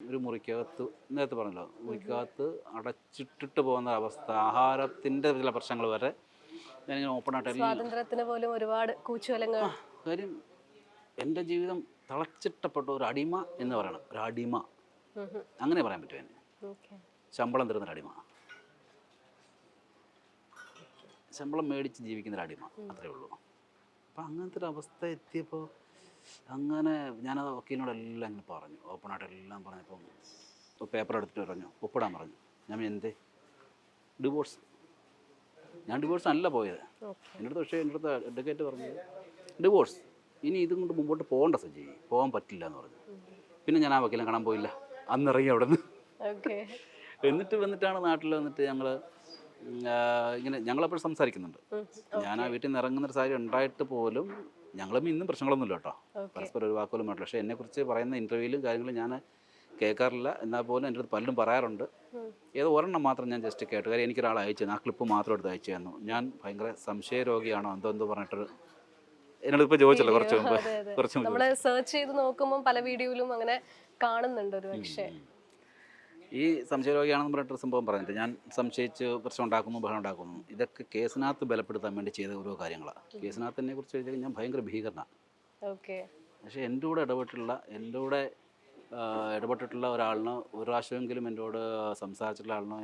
ഒരു മുറിക്കകത്ത് നേരത്തെ പറഞ്ഞല്ലോ മുറിക്കകത്ത് അടച്ചിട്ടിട്ട് പോകുന്ന അവസ്ഥ ആഹാരത്തിന്റെ ചില പ്രശ്നങ്ങൾ വരെ ഞാനിങ്ങനെ ഓപ്പൺ ആയിട്ട് സ്വാതന്ത്ര്യത്തിന് പോലും ഒരുപാട് കൂച്ചുവലങ്ങൾ. കാര്യം എന്റെ ജീവിതം തളച്ചിട്ടപ്പെട്ട ഒരു അടിമ എന്ന് പറയണം ഒരു അടിമ. അങ്ങനെ പറയാൻ പറ്റും എന്നെ? ശമ്പളം തരുന്ന അടിമ. ശമ്പളം മേടിച്ച് ജീവിക്കുന്ന ഒരു അടിമ അത്രേ ഉള്ളൂ. അപ്പം അങ്ങനത്തെ ഒരു അവസ്ഥ എത്തിയപ്പോൾ അങ്ങനെ ഞാനത് വക്കീലിനോടെല്ലാം ഇങ്ങനെ പറഞ്ഞു. ഓപ്പണായിട്ട് എല്ലാം പറഞ്ഞപ്പം പേപ്പർ എടുത്തിട്ട് പറഞ്ഞു. ഒപ്പിടാൻ പറഞ്ഞു. ഞാൻ എന്തേ? ഡിവോഴ്സ് ഞാൻ ഡിവോഴ്സ് അല്ല പോയത്. എന്റെ അടുത്ത് പക്ഷേ എന്റെ അടുത്ത് അഡ്വക്കേറ്റ് പറഞ്ഞു ഡിവോഴ്സ് ഇനി ഇതും കൊണ്ട് മുമ്പോട്ട് പോകേണ്ട സജ്ജി. പോകാൻ പറ്റില്ല എന്ന് പറഞ്ഞു. പിന്നെ ഞാൻ ആ വക്കീലിനെ കാണാൻ പോയില്ല. അന്നിറങ്ങി അവിടെ നിന്ന് എന്നിട്ട് വന്നിട്ടാണ് നാട്ടിൽ വന്നിട്ട് ഞങ്ങൾ ഇങ്ങനെ ഞങ്ങളപ്പോഴും സംസാരിക്കുന്നുണ്ട്. ഞാൻ ആ വീട്ടിൽ നിന്ന് ഇറങ്ങുന്നൊരു സാഹചര്യം ഉണ്ടായിട്ട് പോലും ഞങ്ങളും ഇന്നും പ്രശ്നങ്ങളൊന്നുമില്ല കേട്ടോ. പരസ്പരം ഒരു വാക്കുപോലും വേണ്ട പക്ഷേ എന്നെക്കുറിച്ച് പറയുന്ന ഇന്റർവ്യൂവിലും കാര്യങ്ങളും ഞാൻ കേൾക്കാറില്ല. എന്നാൽ പോലും എന്റെ അടുത്ത് പലരും പറയാറുണ്ട്. ഏതോ ഒരെണ്ണം മാത്രം ഞാൻ ജസ്റ്റ് കേട്ടു. കാര്യം എനിക്കൊരാൾ അയച്ചു. ആ ക്ലിപ്പ് മാത്രം എടുത്ത് അയച്ചു തന്നു. ഞാൻ ഭയങ്കര സംശയ രോഗിയാണോ എന്തോ എന്തോ പറഞ്ഞിട്ട് എന്നോട് ഇപ്പോൾ ചോദിച്ചല്ലോ കുറച്ച് മുമ്പ്. കുറച്ച് മുമ്പ്. നമ്മൾ സെർച്ച് ചെയ്ത് നോക്കുമ്പോൾ പല വീഡിയോയിലും അങ്ങനെ കാണുന്നുണ്ട് ഒരു പക്ഷേ ഈ സംശയരോഗിയാണെന്ന് പറഞ്ഞിട്ട് സംഭവം പറഞ്ഞിട്ട് ഞാൻ സംശയിച്ച് പ്രശ്നം ഉണ്ടാക്കുന്നു ബഹളം ഉണ്ടാക്കുന്നു ഇതൊക്കെ കേസിനകത്ത് ബലപ്പെടുത്താൻ വേണ്ടി ചെയ്ത ഓരോ കാര്യങ്ങളാണ് കേസിനകത്തിനെ കുറിച്ച് ചോദിച്ചാൽ ഞാൻ ഭയങ്കര ഭീകരനാണ് ഓക്കെ. പക്ഷേ എന്റെ കൂടെ ഇടപെട്ടിട്ടുള്ള എന്റെ കൂടെ ഇടപെട്ടിട്ടുള്ള ഒരാളിന് ഒരു പ്രാവശ്യമെങ്കിലും കൂടെ സംസാരിച്ചിട്ടുള്ള ആളിനോ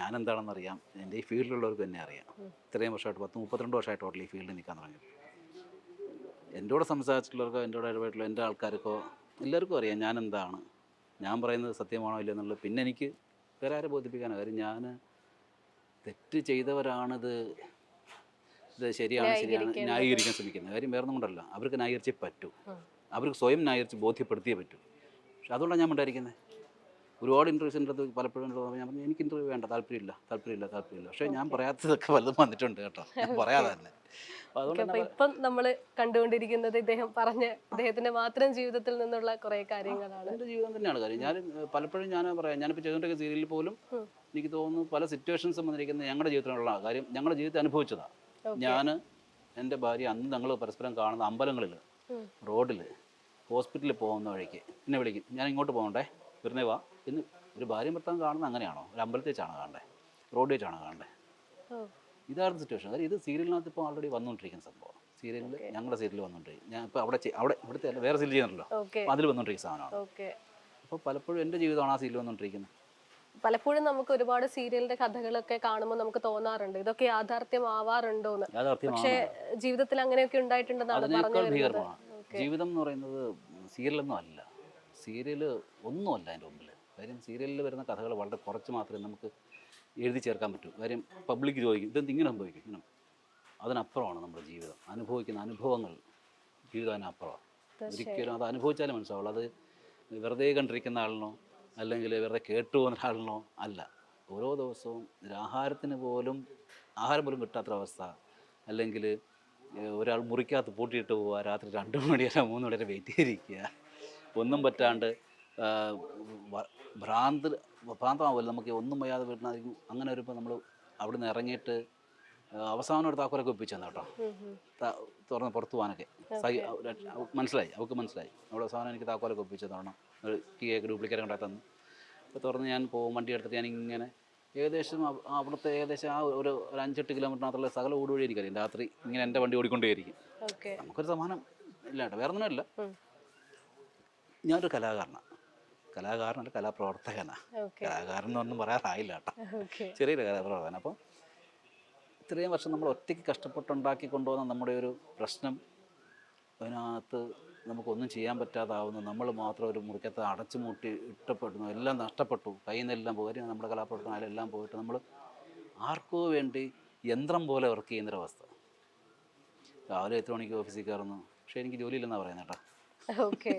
ഞാൻ എന്താണെന്ന് അറിയാം എന്റെ ഈ ഫീൽഡിലുള്ളവർക്ക് തന്നെ അറിയാം. ഇത്രയും വർഷമായിട്ട് പത്ത് മുപ്പത്തിരണ്ട് വർഷമായിട്ട് ടോട്ടൽ ഈ ഫീൽഡിൽ നിൽക്കാൻ തുടങ്ങി. എന്റെ കൂടെ സംസാരിച്ചിട്ടുള്ളവർക്കോ എന്റെ കൂടെ ഇടപെട്ടുള്ള എന്റെ ആൾക്കാർക്കോ എല്ലാവർക്കും അറിയാം ഞാൻ എന്താണ് ഞാൻ പറയുന്നത് സത്യമാണോ ഇല്ല എന്നുള്ളത് പിന്നെ എനിക്ക് വേറെ ആരെ ബോധിപ്പിക്കാനോ? കാര്യം ഞാൻ തെറ്റ് ചെയ്തവരാണിത്. ഇത് ശരിയാണ് ശരിയാണ്. ന്യായീകരിക്കാൻ ശ്രമിക്കുന്നത് കാര്യം വേറെ ഒന്നും കൊണ്ടല്ല. അവർക്ക് ന്യായീകരിച്ചേ പറ്റൂ. അവർക്ക് സ്വയം ന്യായീകരിച്ച് ബോധ്യപ്പെടുത്തിയേ പറ്റൂ. പക്ഷെ അതുകൊണ്ടാണ് ഞാൻ ഉണ്ടായിരിക്കുന്നത് ഒരുപാട് ഇന്റർവ്യൂസിന്റെ അടുത്ത് പലപ്പോഴും ഞാൻ പറഞ്ഞു എനിക്ക് ഇന്റർവ്യൂ വേണ്ട. താല്പര്യമില്ല. താല്പര്യമില്ല. താല്പര്യമില്ല. പക്ഷേ ഞാൻ പറയാത്തതൊക്കെ വല്ലതും വന്നിട്ടുണ്ട് കേട്ടോ. പറയാതെ തന്നെ. ഇപ്പം നമ്മൾ കണ്ടുകൊണ്ടിരിക്കുന്നത് ഇദ്ദേഹം പറഞ്ഞ ഇദ്ദേഹത്തിന്റെ മാത്രം ജീവിതത്തിൽ നിന്നുള്ള കുറെ കാര്യങ്ങളാണ്. എന്റെ ജീവിതം തന്നെയാണ് കാര്യം. ഞാൻ പലപ്പോഴും ഞാൻ പറയാം ഞാനിപ്പോൾ ചെയ്തുകൊണ്ടിരിക്കുന്ന സീരിയലിൽ പോലും എനിക്ക് തോന്നുന്നു പല സിറ്റുവേഷൻസ് വന്നിരിക്കുന്നത് ഞങ്ങളുടെ ജീവിതത്തിലുള്ള കാര്യം ഞങ്ങളുടെ ജീവിതത്തിൽ അനുഭവിച്ചതാണ് ഞാൻ എന്റെ ഭാര്യ അന്ന് ഞങ്ങൾ പരസ്പരം കാണുന്ന അമ്പലങ്ങളിൽ റോഡിൽ ഹോസ്പിറ്റലിൽ പോകുന്ന വഴിക്ക് എന്നെ വിളിക്കും ഞാൻ ഇങ്ങോട്ട് പോകണ്ടേ? വരുന്നേ വാ. ഇന്ന് ഒരു ഭാര്യയും ഭർത്താവും കാണുന്നത് അങ്ങനെയാണോ? ഒരു അമ്പലത്തിൽ വെച്ചാണ് കാണണ്ടേ? റോഡിൽ വെച്ചാണ് കാണണ്ടേ? ഇതാണ് സിറ്റുവേഷൻ അതായത് ഇത് സീരിയലിനകത്ത് ഇപ്പോൾ ഓൾറെഡി വന്നുകൊണ്ടിരിക്കുന്ന സംഭവം. സീരിയലിൽ ഞങ്ങളുടെ സീരിയലിൽ വന്നുകൊണ്ടിരിക്കും ഞാൻ ഇപ്പോൾ അവിടെ അവിടെ ഇവിടുത്തെ അല്ല, വേറെ സീരിയൽ ചെയ്യുന്നുണ്ടല്ലോ. അപ്പോൾ അതിൽ വന്നുകൊണ്ടിരിക്കുന്ന സാധനമാണ്. ഓക്കെ അപ്പോൾ പലപ്പോഴും എന്റെ ജീവിതമാണ് ആ സീരിയൽ വന്നുകൊണ്ടിരിക്കുന്നത് പലപ്പോഴും നമുക്ക് ഒരുപാട് സീരിയലിന്റെ കഥകളൊക്കെ കാണുമ്പോൾ നമുക്ക് തോന്നാറുണ്ട്. ഇതൊക്കെ യാഥാർത്ഥ്യമാവാറുണ്ടോ. എന്ന് പക്ഷേ ജീവിതത്തിൽ അങ്ങനെയൊക്കെ ഉണ്ടായിട്ടുണ്ടെന്നാണ് പറഞ്ഞു ജീവിതം എന്ന് പറയുന്നത് സീരിയലൊന്നും അല്ല. സീരിയൽ ഒന്നുമല്ല അതിന്റെ മുമ്പിൽ കാര്യം സീരിയലിൽ വരുന്ന കഥകൾ വളരെ കുറച്ച് മാത്രമേ നമുക്ക് എഴുതി ചേർക്കാൻ പറ്റും. കാര്യം പബ്ലിക് ചോദിക്കും ഇതെന്ത് ഇങ്ങനെ സംഭവിക്കും? ഇങ്ങനെ. അതിനപ്പുറമാണ് നമ്മുടെ ജീവിതം. അനുഭവിക്കുന്ന അനുഭവങ്ങൾ ജീവിതം അതിനപ്പുറമാണ്. ഒരിക്കലും അത് അനുഭവിച്ചാലേ മനസ്സിലാവുള്ളൂ. അത് വെറുതെ കണ്ടിരിക്കുന്ന ആളിനോ അല്ലെങ്കിൽ വെറുതെ കേട്ടു പോകുന്ന ഒരാളിനോ അല്ല. ഓരോ ദിവസവും ആഹാരത്തിന് പോലും ആഹാരം പോലും കിട്ടാത്തൊരവസ്ഥ അല്ലെങ്കിൽ ഒരാൾ മുറിക്കകത്ത് പൂട്ടിയിട്ട് പോവുക രാത്രി രണ്ട് മണി വരെ മൂന്ന് മണി വരെ വെയിറ്റ് ചെയ്തിരിക്കുക. ഒന്നും പറ്റാണ്ട് ഭ്രാന്ത് ഭ്രാന്തമാവില്ല നമുക്ക് ഒന്നും വയ്യാതെ വരുന്നതായിരിക്കും അങ്ങനെ വരുമ്പോൾ നമ്മൾ അവിടെ നിന്ന് ഇറങ്ങിയിട്ട് അവസാനം ഒരു താക്കോലൊക്കെ ഒപ്പിച്ചു തന്നെ കേട്ടോ. തുറന്ന് പുറത്തു പോകാനൊക്കെ. മനസ്സിലായി അവൾക്ക് മനസ്സിലായി. അവിടെ അവസാനം എനിക്ക് താക്കോലൊക്കെ ഒപ്പിച്ചു തരണം ഒരു കീ ഒക്കെ ഡ്യൂപ്ലിക്കേറ്റ് ഉണ്ടാക്കി തന്നു. അപ്പോൾ തുറന്ന് ഞാൻ പോകും വണ്ടി എടുത്തിട്ട് ഞാൻ ഇങ്ങനെ ഏകദേശം അവ- അവിടുത്തെ ഏകദേശം ആ ഒരു ഒരു അഞ്ചെട്ട് കിലോമീറ്ററിനകത്തുള്ള സകല ഓടുവഴി എനിക്കറിയാം. രാത്രി ഇങ്ങനെ എന്റെ വണ്ടി ഓടിക്കൊണ്ടേയിരിക്കും. നമുക്കൊരു സമാനം ഇല്ല കേട്ടോ. വേറെ ഒന്നുമില്ല. ഞാനൊരു കലാകാരനാണ് കലാകാരനല്ല കലാപ്രവർത്തകനാണ് കലാകാരൻ എന്നൊന്നും പറയാറായില്ല കേട്ടോ. ചെറിയൊരു കലാപ്രവർത്തകൻ അപ്പോൾ ഇത്രയും വർഷം നമ്മൾ ഒറ്റയ്ക്ക് കഷ്ടപ്പെട്ടുണ്ടാക്കി കൊണ്ടുവന്ന നമ്മുടെ ഒരു പ്രശ്നം അതിനകത്ത് നമുക്കൊന്നും ചെയ്യാൻ പറ്റാതാവുന്നു. നമ്മൾ മാത്രം ഒരു മുറിക്കത്ത് അടച്ചു മൂട്ടി ഇഷ്ടപ്പെടുന്നു എല്ലാം നഷ്ടപ്പെട്ടു. കയ്യിൽ നിന്നെല്ലാം പോയി. നമ്മുടെ കലാപ്രവർത്തനം എല്ലാം പോയിട്ട് നമ്മൾ ആർക്കോ വേണ്ടി യന്ത്രം പോലെ വർക്ക് ചെയ്യുന്നൊരവസ്ഥ രാവിലെ എത്ര മണിക്ക് ഓഫീസിൽ കയറുന്നു? പക്ഷേ എനിക്ക് ജോലിയില്ലെന്നാണ് പറയുന്നത് കേട്ടോ. ഓക്കെ.